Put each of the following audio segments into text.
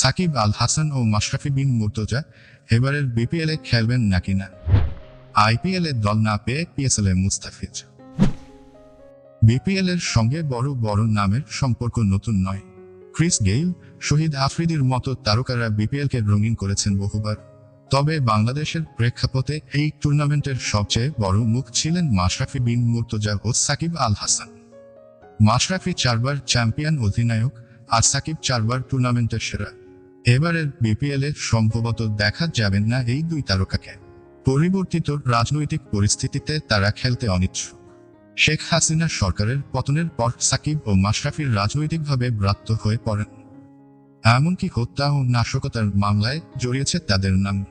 সাকিব আল হাসান ও মাশরাফি বিন মুর্তজা এবারের বিপিএল খেলবেন নাকি না? আইপিএল দল না পেয়ে পিএসএল মুস্তাফিজ। বিপিএল এর সঙ্গে বড় বড় নামের সম্পর্ক নতুন নয়। ক্রিস গেইল, শহীদ আফ্রিদির মতো তারকারা বিপিএল কে রঙিন করেছেন বহুবার। তবে বাংলাদেশের প্রেক্ষাপটে এই টুর্নামেন্টের সবচেয়ে বড় মুখ ছিলেন মাশরাফি বিন মুর্তজা ও সাকিব আল হাসান মাশরাফি চারবার চ্যাম্পিয়ন অধিনায়ক আর সাকিব চারবার টুর্নামেন্টের সেরা। এবারের বিপিএল সম্ভবত দেখা যাবেন না এই দুই তারকাকে। পরিবর্তিত রাজনৈতিক পরিস্থিতিতে তারা খেলতে অনিচ্ছুক। শেখ হাসিনা সরকারের পতনের পর সাকিব ও মাশরাফির রাজনৈতিকভাবে ব্রাত্য হয়ে পড়েন। এমনকি হত্যা ও নাশকতার মামলায় জড়িয়েছে তাদের নাম।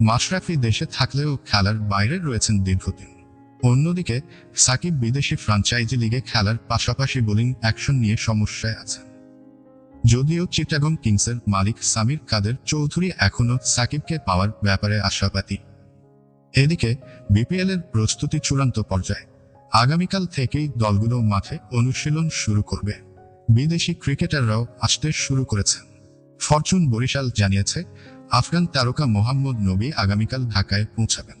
মাশরাফি দেশে থাকলেও খেলার বাইরে রয়েছেন দীর্ঘদিন। অন্যদিকে, সাকিব বিদেশি ফ্রাঞ্চাইজি লিগে খেলার পাশাপাশি বোলিং অ্যাকশন নিয়ে সমস্যায় আছেন। যদিও চিটাগং কিংসের মালিক সামির কাদের চৌধুরী এখনও সাকিবকে পাওয়ার ব্যাপারে আশাবাদী। এদিকে, বিপিএল এর প্রস্তুতি চূড়ান্ত পর্যায়ে। আগামীকাল থেকেই দলগুলো মাঠে অনুশীলন শুরু করবে। বিদেশি ক্রিকেটাররাও আসতে শুরু করেছেন। ফরচুন বরিশাল জানিয়েছে, আফগান তারকা মোহাম্মদ নবী আগামীকাল ঢাকায় পৌঁছাবেন।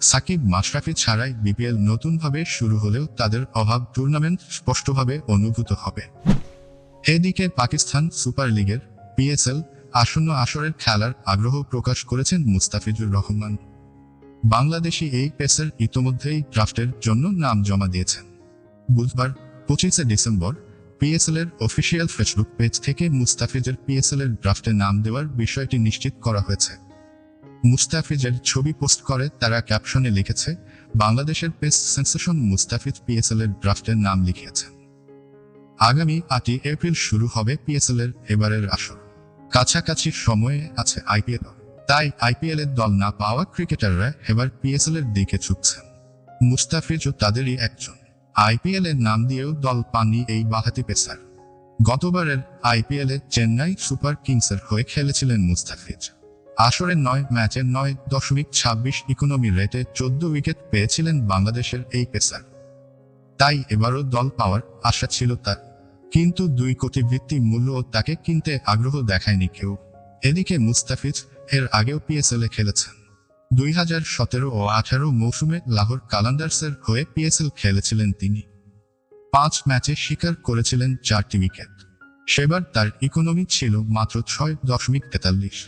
সাকিব মাশরাফি ছাড়াই বিপিএল নতুনভাবে শুরু হলেও তাদের অভাব টুর্নামেন্ট স্পষ্টভাবে অনুভূত হবে। এদিকে পাকিস্তান সুপার লিগের পিএসএল আসন্ন আসরের খেলার আগ্রহ প্রকাশ করেছেন মুস্তাফিজুর রহমান। বাংলাদেশি এই পেসার ইতোমধ্যেই ড্রাফটের জন্য নাম জমা দিয়েছেন। বুধবার পঁচিশে ডিসেম্বর পিএসএল এর অফিসিয়াল ফেসবুক পেজ থেকে মুস্তাফিজের পিএসএল এর ড্রাফটে নাম দেওয়ার বিষয়টি নিশ্চিত করা হয়েছে। মুস্তাফিজের ছবি পোস্ট করে তারা ক্যাপশনে লিখেছে, বাংলাদেশের পেস সেন্সেশন মুস্তাফিজ পিএসএল এর ড্রাফটের নাম লিখিয়েছেন। আগামী আটই এপ্রিল শুরু হবে পিএসএল এর এবারের আসর। কাছাকাছি সময়ে আছে আইপিএল তাই আইপিএল এর দল না পাওয়া ক্রিকেটাররা এবার পিএসএল এর দিকে ঝুঁকছেন মুস্তাফিজও তাদেরই একজন। আইপিএল এর নাম দিয়েও দল পাননি এই বাহাতি পেসার। গতবারের আইপিএল এ চেন্নাই সুপার কিংসের হয়ে খেলেছিলেন মুস্তাফিজ। আসরে নয় ম্যাচে নয় দশমিক ছাব্বিশ ইকোনমি রেটে চোদ্দ উইকেট পেয়েছিলেন বাংলাদেশের এই পেসার। তাই এবারও দল পাওয়ার আশা ছিল তার। কিন্তু দুই কোটি ভিত্তি মূল্য তাকে কিনতে আগ্রহ দেখায়নি কেউ। এদিকে মুস্তাফিজ এর আগেও পিএসএলে খেলেছেন। দুই হাজার সতেরো ও আঠারো মৌসুমে লাহোর কালান্ডার্সের হয়ে পিএসএল খেলেছিলেন তিনি। পাঁচ ম্যাচে শিকার করেছিলেন চারটি উইকেট। সেবার তার ইকোনমি ছিল মাত্র ছয় দশমিক তেতাল্লিশ।